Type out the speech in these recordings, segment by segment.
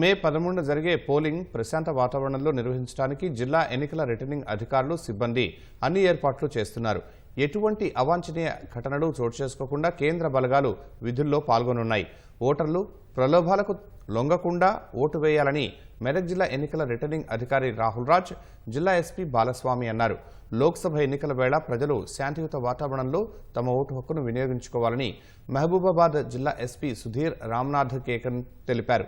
మే పదమూడున జరిగే పోలింగ్ ప్రశాంత వాతావరణంలో నిర్వహించడానికి జిల్లా ఎన్నికల రిటర్నింగ్ అధికారులు సిబ్బంది అన్ని ఏర్పాట్లు చేస్తున్నారు. ఎటువంటి అవాంఛనీయ ఘటనలు చోటు చేసుకోకుండా కేంద్ర బలగాలు విధుల్లో పాల్గొనున్నాయి. ఓటర్లు ప్రలోభాలకు లొంగకుండా ఓటు వేయాలని మెదక్ జిల్లా ఎన్నికల రిటర్నింగ్ అధికారి రాహుల్ రాజ్ జిల్లా ఎస్పీ బాలస్వామి అన్నారు. లోక్సభ ఎన్నికల వేళ ప్రజలు శాంతియుత వాతావరణంలో తమ ఓటు హక్కును వినియోగించుకోవాలని మహబూబాబాద్ జిల్లా ఎస్పీ సుధీర్ రామ్నాథ్ కేకన్ తెలిపారు.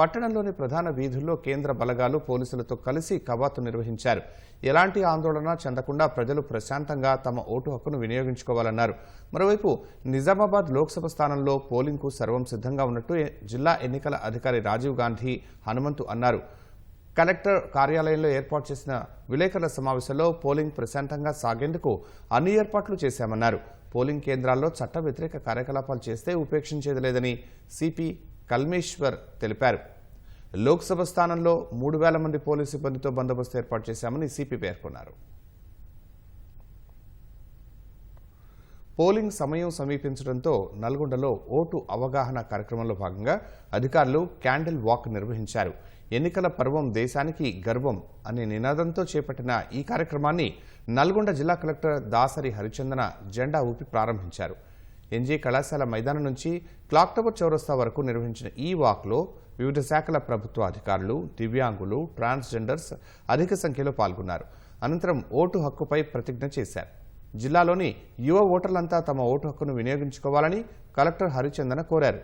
పట్టణంలోని ప్రధాన వీధుల్లో కేంద్ర బలగాలు పోలీసులతో కలిసి కవాతు నిర్వహించారు. ఎలాంటి ఆందోళన చెందకుండా ప్రజలు ప్రశాంతంగా తమ ఓటు హక్కును వినియోగించుకోవాలన్నారు. మరోవైపు నిజామాబాద్ లోక్సభ స్థానంలో పోలింగ్కు సర్వం సిద్ధంగా ఉన్నట్టు జిల్లా ఎన్నికల అధికారి రాజీవ్ గాంధీ హనుమంతు అన్నారు. కలెక్టర్ కార్యాలయంలో ఏర్పాటు చేసిన విలేకరుల సమావేశంలో పోలింగ్ ప్రశాంతంగా సాగేందుకు అన్ని ఏర్పాట్లు చేశామన్నారు. పోలింగ్ కేంద్రాల్లో చట్ట వ్యతిరేక కార్యకలాపాలు చేస్తే ఉపేక్షించేది లేదని సిపి కల్మేశ్వర్ తెలిపారు. లోక్సభ స్థానంలో మూడు వేల మంది పోలీసు సిబ్బందితో బందోబస్తు ఏర్పాటు చేశామని సిపి పేర్కొన్నారు. పోలింగ్ సమయం సమీపించడంతో నల్గొండలో ఓటు అవగాహన కార్యక్రమంలో భాగంగా అధికారులు క్యాండిల్ వాక్ నిర్వహించారు. ఎన్నికల పర్వం దేశానికి గర్వం అనే నినాదంతో చేపట్టిన ఈ కార్యక్రమాన్ని నల్గొండ జిల్లా కలెక్టర్ దాసరి హరిచందన జెండా ఊపి ప్రారంభించారు. ఎన్జీ కళాశాల మైదానం నుంచి క్లాక్ టవర్ చౌరస్తా వరకు నిర్వహించిన ఈ వాక్లో వివిధ శాఖల ప్రభుత్వ అధికారులు దివ్యాంగులు ట్రాన్స్జెండర్స్ అధిక సంఖ్యలో పాల్గొన్నారు. అనంతరం ఓటు హక్కుపై ప్రతిజ్ఞ చేశారు. జిల్లాలోని యువ ఓటర్లంతా తమ ఓటు హక్కును వినియోగించుకోవాలని కలెక్టర్ హరిచందన కోరారు.